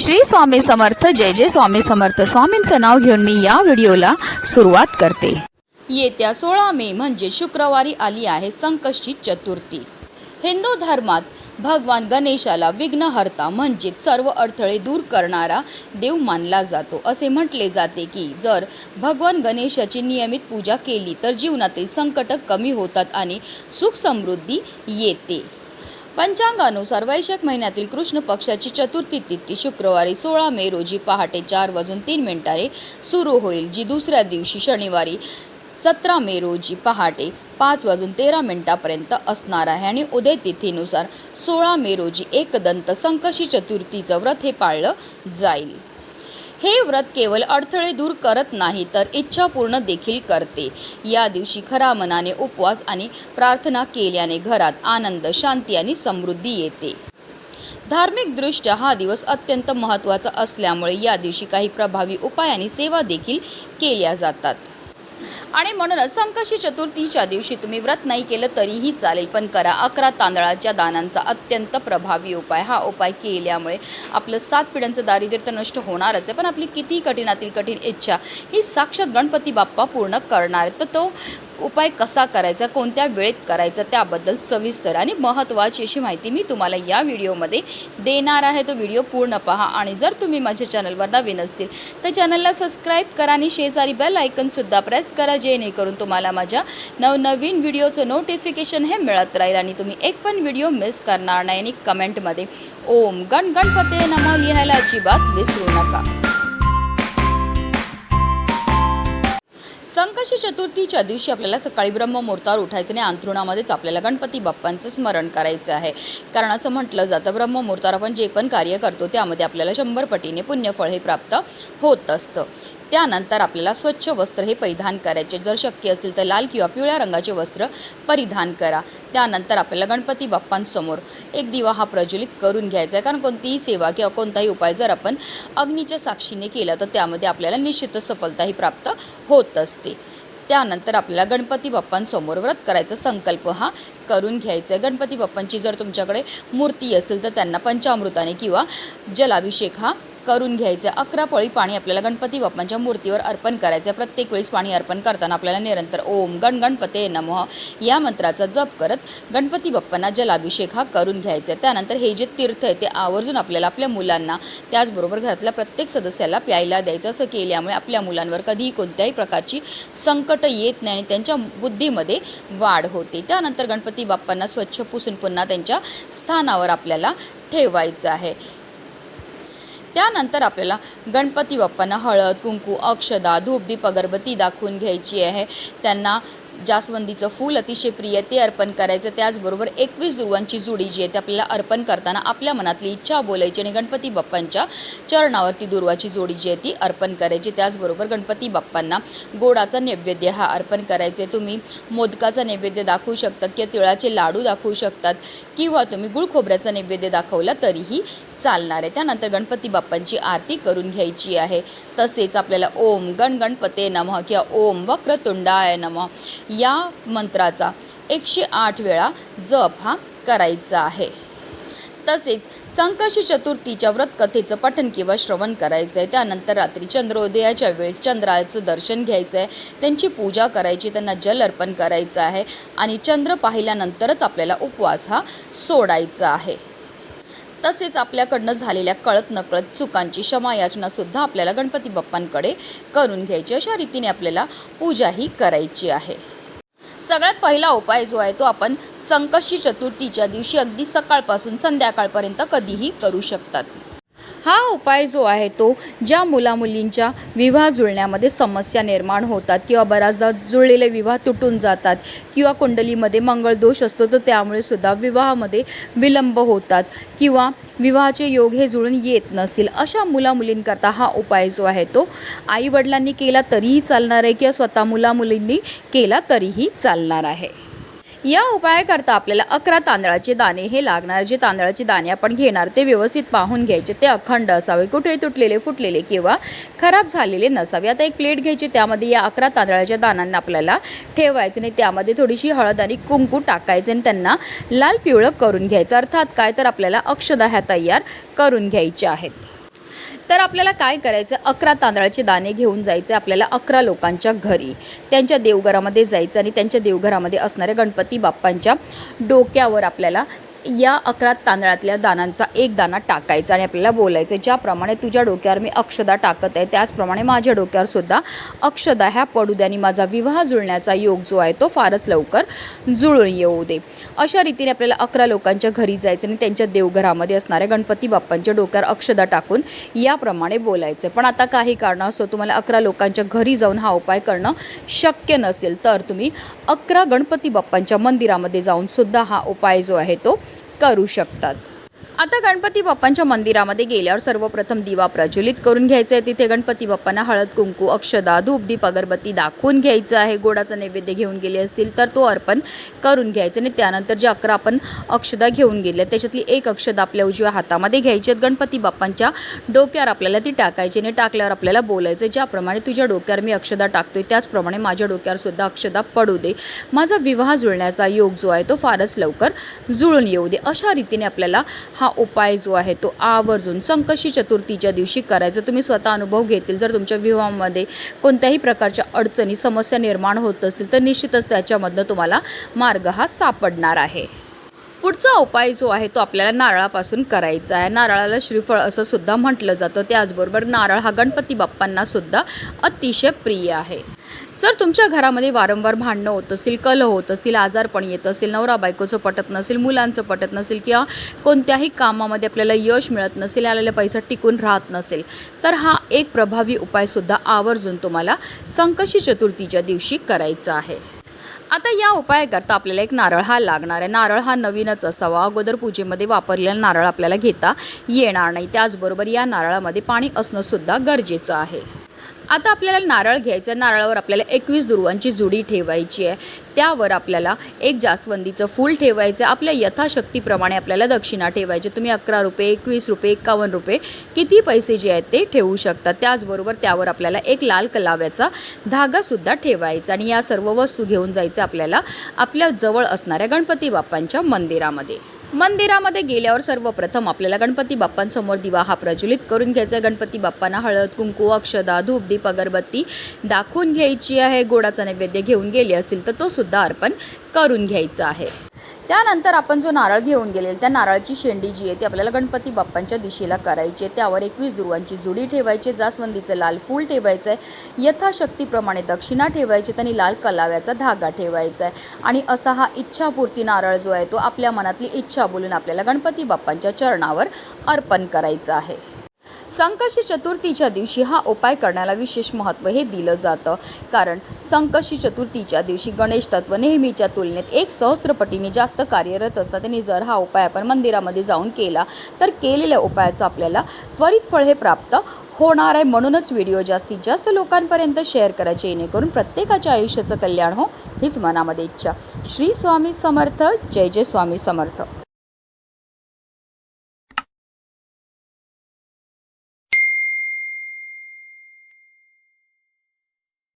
श्री स्वामी समर्थ जय जय स्वामी समर्थ. स्वामींचं नाव घेऊन मी या व्हिडिओला सुरुवात करते. येत्या सोळा मे म्हणजे शुक्रवारी आली आहे संकष्टी चतुर्थी. हिंदू धर्मात भगवान गणेशाला विघ्नहर्ता म्हणजेच सर्व अडथळे दूर करणारा देव मानला जातो. असे म्हटले जाते की जर भगवान गणेशाची नियमित पूजा केली तर जीवनातील संकट कमी होतात आणि सुख समृद्धी येते. पंचांगानुसार वैशाख महिन्यातील कृष्ण पक्षाची चतुर्थी तिथी शुक्रवारी सोळा मे रोजी पहाटे चार वाजून तीन मिनिटाने सुरू होईल जी दुसऱ्या दिवशी शनिवारी सतरा मे रोजी पहाटे पाच वाजून तेरा मिनिटापर्यंत असणार आहे. आणि उदय तिथीनुसार सोळा मे रोजी एकदंत संकशी चतुर्थीचं व्रत हे पाळलं जाईल. हे व्रत केवळ अडथळे दूर करत नाही तर इच्छा पूर्ण देखील करते. या दिवशी खरा मनाने उपवास आणि प्रार्थना केल्याने घरात आनंद शांती आणि समृद्धी येते. धार्मिकदृष्ट्या हा दिवस अत्यंत महत्त्वाचा असल्यामुळे या दिवशी काही प्रभावी उपाय आणि सेवा देखील केल्या जातात. आणि म्हणूनच संकष्टी चतुर्थीच्या दिवशी तुम्ही व्रत नाही केलं तरीही चालेल पण करा अकरा तांदळाच्या दानांचा अत्यंत प्रभावी उपाय. हा उपाय केल्यामुळे आपलं सात पिढ्यांचं दारिद्र्य तर नष्ट होणारच आहे. पण आपली किती कठीणातील कठीण इच्छा ही साक्षात गणपती बाप्पा पूर्ण करणार तर तो उपाय कसा करायचा कोणत्या वेळेत करायचा त्याबद्दल सविस्तर आणि महत्त्वाची अशी माहिती मी तुम्हाला या व्हिडिओमध्ये देणार आहे. तो व्हिडिओ पूर्ण पहा आणि जर तुम्ही माझ्या चॅनलवर नवीन असतील तर चॅनलला सबस्क्राईब करा आणि शेजारी बेल आयकनसुद्धा प्रेस करा जेणेकरून तुम्हाला माझ्या नवनवीन व्हिडिओचं नोटिफिकेशन हे मिळत राहील आणि तुम्ही एक पण व्हिडिओ मिस करणार नाही आणि कमेंटमध्ये ओम गण गणपते नमा लिहायला अजिबात विसरू नका. संकष्टी चतुर्थीच्या दिवशी आपल्याला सकाळी ब्रह्ममुहूर्तावर उठायचं आणि अंथरुणामध्येच आपल्याला गणपती बाप्पांचं स्मरण करायचं आहे. कारण असं म्हटलं जातं ब्रह्ममुहूर्तावर आपण जे पण कार्य करतो त्यामध्ये आपल्याला शंभर पटीने पुण्यफळ हे प्राप्त होत असतं. त्यानंतर आपल्याला स्वच्छ वस्त्र हे परिधान करायचे. जर शक्य असेल तर लाल किंवा पिवळ्या रंगाचे वस्त्र परिधान करा. त्यानंतर आपल्याला गणपती बाप्पांसमोर एक दिवा हा प्रज्वलित करून घ्यायचा आहे. कारण कोणतीही सेवा किंवा कोणताही उपाय जर आपण अग्नीच्या साक्षीने केला तर त्यामध्ये आपल्याला निश्चितच सफलताही प्राप्त होत असते. त्यानंतर आपल्याला गणपती बाप्पांसमोर व्रत करायचा संकल्प हा करून घ्यायचा आहे. गणपती बाप्पांची जर तुमच्याकडे मूर्ती असेल तर त्यांना पंचामृताने किंवा जलाभिषेक हा करून घ्यायचं. आहे अकरा पळी पाणी आपल्याला गणपती बाप्पांच्या मूर्तीवर अर्पण करायचं. आहे प्रत्येक वेळेस पाणी अर्पण करताना आपल्याला निरंतर ओम गण गणपते नमः या मंत्राचा जप करत गणपती बाप्पांना जलाभिषेक हा करून घ्यायचा. आहे त्यानंतर हे जे तीर्थ आहे ते आवर्जून आपल्याला आपल्या मुलांना त्याचबरोबर घरातल्या प्रत्येक सदस्याला प्यायला द्यायचं. असं केल्यामुळे आपल्या मुलांवर कधीही कोणत्याही प्रकारची संकट येत नाही आणि त्यांच्या बुद्धीमध्ये वाढ होते. त्यानंतर गणपती बाप्पांना स्वच्छ पुसून पुन्हा त्यांच्या स्थानावर आपल्याला ठेवायचं आहे. त्यानंतर आपल्याला गणपती बाप्पांना हळद कुंकू अक्षदा धूप दीप अगरबत्ती दाखवून घ्यायची आहे. त्यांना जास्वंदीचं फूल अतिशय प्रिय ते अर्पण करायचं. त्याचबरोबर एकवीस दुर्वांची जुडी जी आहे ती आपल्याला अर्पण करताना आपल्या मनातली इच्छा बोलायची आणि गणपती बाप्पांच्या चरणावरती दुर्वाची जोडी जी आहे ती अर्पण करायची. त्याचबरोबर गणपती बाप्पांना गोडाचा नैवेद्य हा अर्पण करायचे तुम्ही मोदकाचा नैवेद्य दाखवू शकतात किंवा तिळाचे लाडू दाखवू शकतात किंवा तुम्ही गुळ खोबऱ्याचा नैवेद्य दाखवला तरीही चालणार आहे. त्यानंतर गणपती बाप्पांची आरती करून घ्यायची आहे. तसेच आपल्याला ओम गण गणपते नमः किंवा ओम वक्रतुंडाय नमः. या मंत्राचा एकशे आठ वेळा जप हा करायचा आहे. तसेच संकष्टी चतुर्थीच्या व्रतकथेचं पठन किंवा श्रवण करायचं आहे त्यानंतर रात्री चंद्रोदयाच्या वेळेस चंद्राचं दर्शन घ्यायचं आहे त्यांची पूजा करायची त्यांना जल अर्पण करायचं आहे आणि चंद्र पाहिल्यानंतरच आपल्याला उपवास हा सोडायचा आहे. तसेच आपल्याकडनं झालेल्या कळत नकळत चुकांची क्षमायाचनासुद्धा आपल्याला गणपती बाप्पांकडे करून घ्यायची. अशा रीतीने आपल्याला पूजाही करायची आहे. सगळ्यात पहिला उपाय जो आहे तो आपण संकष्टी चतुर्थीच्या दिवशी अगदी सकाळपासून संध्याकाळपर्यंत कधीही करू शकतात. हा उपाय जो आहे तो ज्या मुलामुलींच्या विवाह जुळण्यामध्ये समस्या निर्माण होतात किंवा बऱ्याचदा जुळलेले विवाह तुटून जातात किंवा कुंडलीमध्ये मंगळ दोष असतो तर त्यामुळे सुद्धा विवाहामध्ये विलंब होतात किंवा विवाहाचे योग हे जुळून येत नसतील. अशा मुलामुलींकरता हा उपाय जो आहे तो आईवडिलांनी केला तरीही चालणार आहे किंवा स्वतः मुलामुलींनी केला तरीही चालणार आहे. या उपायाकरता आपल्याला अकरा तांदळाचे दाणे हे लागणार. जे तांदळाचे दाणे आपण घेणार ते व्यवस्थित पाहून घ्यायचे. ते अखंड असावे. कुठे तुटलेले फुटलेले किंवा खराब झालेले नसावे. आता एक प्लेट घ्यायची त्यामध्ये या अकरा तांदळाच्या दाण्यांना आपल्याला ठेवायचं आणि त्यामध्ये थोडीशी हळद आणि कुंकू टाकायचे आणि त्यांना लाल पिवळं करून घ्यायचं. अर्थात काय? तर आपल्याला अक्षदा ह्या तयार करून घ्यायच्या आहेत. तर आपल्याला काय करायचं? अकरा तांदळाचे दाणे घेऊन जायचे आपल्याला अकरा लोकांच्या घरी. त्यांच्या देवघरामध्ये जायचं आणि त्यांच्या देवघरामध्ये असणाऱ्या गणपती बाप्पांच्या डोक्यावर आपल्याला या अकरा तांदळातल्या दानांचा एक दाना टाकायचा आणि आपल्याला बोलायचं ज्याप्रमाणे तुझ्या डोक्यावर मी अक्षदा टाकत आहे त्याचप्रमाणे माझ्या डोक्यावर सुद्धा अक्षदा ह्या पडू दे आणि माझा विवाह जुळण्याचा योग जो आहे तो फारच लवकर जुळून येऊ दे. अशा रीतीने आपल्याला अकरा लोकांच्या घरी जायचं आणि त्यांच्या देवघरामध्ये असणाऱ्या गणपती बाप्पांच्या डोक्यावर अक्षदा टाकून याप्रमाणे बोलायचं पण आता काही कारणास्तव तुम्हाला अकरा लोकांच्या घरी जाऊन हा उपाय करणं शक्य नसेल तर तुम्ही अकरा गणपती बाप्पांच्या मंदिरामध्ये जाऊन सुद्धा हा उपाय जो आहे तो करू शकतात. आता गणपती बाप्पांच्या मंदिरामध्ये गेल्यावर सर्वप्रथम दिवा प्रज्वलित करून घ्यायचा आहे. तिथे गणपती बाप्पांना हळद कुंकू अक्षदा धूप दीप अगरबत्ती दाखवून घ्यायचं आहे. गोडाचा नैवेद्य घेऊन गेले असतील तर तो अर्पण करून घ्यायचा आणि त्यानंतर जे अकरा आपण अक्षदा घेऊन गेले त्याच्यातली एक अक्षदा आपल्या उजव्या हातामध्ये घ्यायची आहेत. गणपती बाप्पांच्या डोक्यावर आपल्याला ती टाकायची आणि टाकल्यावर आपल्याला बोलायचं ज्याप्रमाणे तुझ्या डोक्यावर मी अक्षदा टाकतोय त्याचप्रमाणे माझ्या डोक्यावर सुद्धा अक्षदा पडू दे. माझा विवाह जुळण्याचा योग जो आहे तो फारच लवकर जुळून येऊ दे. अशा रीतीने आपल्याला हा उपाय जो आहे तो आवर्जून संकष्टी चतुर्थीच्या दिवशी करायचा. तुम्ही स्वतः अनुभव घेतील. जर तुमच्या विवाहामध्ये कोणत्याही प्रकारच्या अडचणी समस्या निर्माण होत असतील तर निश्चितच त्याच्यामधनं तुम्हाला मार्ग हा सापडणार आहे. पुढचा उपाय जो आहे तो आपल्याला नारळापासून करायचा आहे. नारळाला श्रीफळ असं सुद्धा म्हटलं जातं. त्याचबरोबर नारळ हा गणपती बाप्पांना सुद्धा अतिशय प्रिय आहे. जर तुमच्या घरामध्ये वारंवार भांडणं होत असतील कलह होत असतील आजारपण येत असेल नवरा बायकोचं पटत नसेल मुलांचं पटत नसेल किंवा कोणत्याही कामामध्ये आपल्याला यश मिळत नसेल आलेला पैसा टिकून राहत नसेल तर हा एक प्रभावी उपायसुद्धा आवर्जून तुम्हाला संकशी चतुर्थीच्या दिवशी करायचा आहे. आता या उपायाकरता आपल्याला एक नारळ हा लागणार आहे. नारळ हा नवीनच असावा. अगोदर पूजेमध्ये वापरलेला नारळ आपल्याला घेता येणार नाही. त्याचबरोबर या नारळामध्ये पाणी असणंसुद्धा गरजेचं आहे. आता आपल्याला नारळ घ्यायचं आहे. नारळावर आपल्याला एकवीस दुर्वांची जुडी ठेवायची आहे. त्यावर आपल्याला एक जास्वंदीचं फूल ठेवायचं आहे. आपल्या यथाशक्तीप्रमाणे आपल्याला दक्षिणा ठेवायची तुम्ही अकरा रुपये एकवीस रुपये एकावन्न रुपये किती पैसे जे आहेत ते ठेवू शकता. त्याचबरोबर त्यावर आपल्याला एक लाल कलाव्याचा धागासुद्धा ठेवायचा आणि या सर्व वस्तू घेऊन जायचं आपल्याला आपल्या जवळ असणाऱ्या गणपती बाप्पांच्या मंदिरामध्ये. मंदिरामध्ये गेल्यावर सर्वप्रथम आपल्याला गणपती बाप्पांसमोर दिवा हा प्रज्वलित करून घ्यायचा आहे. गणपती बाप्पांना हळद कुंकू अक्षदा धूप दीप अगरबत्ती दाखवून घ्यायची आहे. गोडाचा नैवेद्य घेऊन गेले असतील तर तो सुद्धा अर्पण करून घ्यायचा आहे. त्यानंतर आपण जो नारळ घेऊन गेलेला त्या नारळाची शेंडी जी आहे ती आपल्याला गणपती बाप्पांच्या दिशेला करायची आहे. त्यावर एकवीस दुर्वांची जुडी ठेवायची जास्वंदीचं लाल फूल ठेवायचं आहे यथाशक्तीप्रमाणे दक्षिणा ठेवायची आणि लाल कलाव्याचा धागा ठेवायचा आहे. आणि असा हा इच्छापूर्ती नारळ जो आहे तो आपल्या मनातली इच्छा बोलून आपल्याला गणपती बाप्पांच्या चरणावर अर्पण करायचं आहे. संकष्टी चतुर्थीच्या दिवशी हा उपाय करण्याला विशेष महत्त्व हे दिलं जातं. कारण संकष्टी चतुर्थीच्या दिवशी गणेश तत्व नेहमीच्या तुलनेत एक सहस्त्रपटीने जास्त कार्यरत असतात. आणि जर हा उपाय आपण मंदिरामध्ये जाऊन केला तर केलेल्या उपायाचं आपल्याला त्वरित फळ हे प्राप्त होणार आहे. म्हणूनच व्हिडिओ जास्तीत जास्त लोकांपर्यंत शेअर करायचे जेणेकरून प्रत्येकाच्या आयुष्याचं कल्याण हो हीच मनामध्ये इच्छा. श्री स्वामी समर्थ. जय जय स्वामी समर्थ.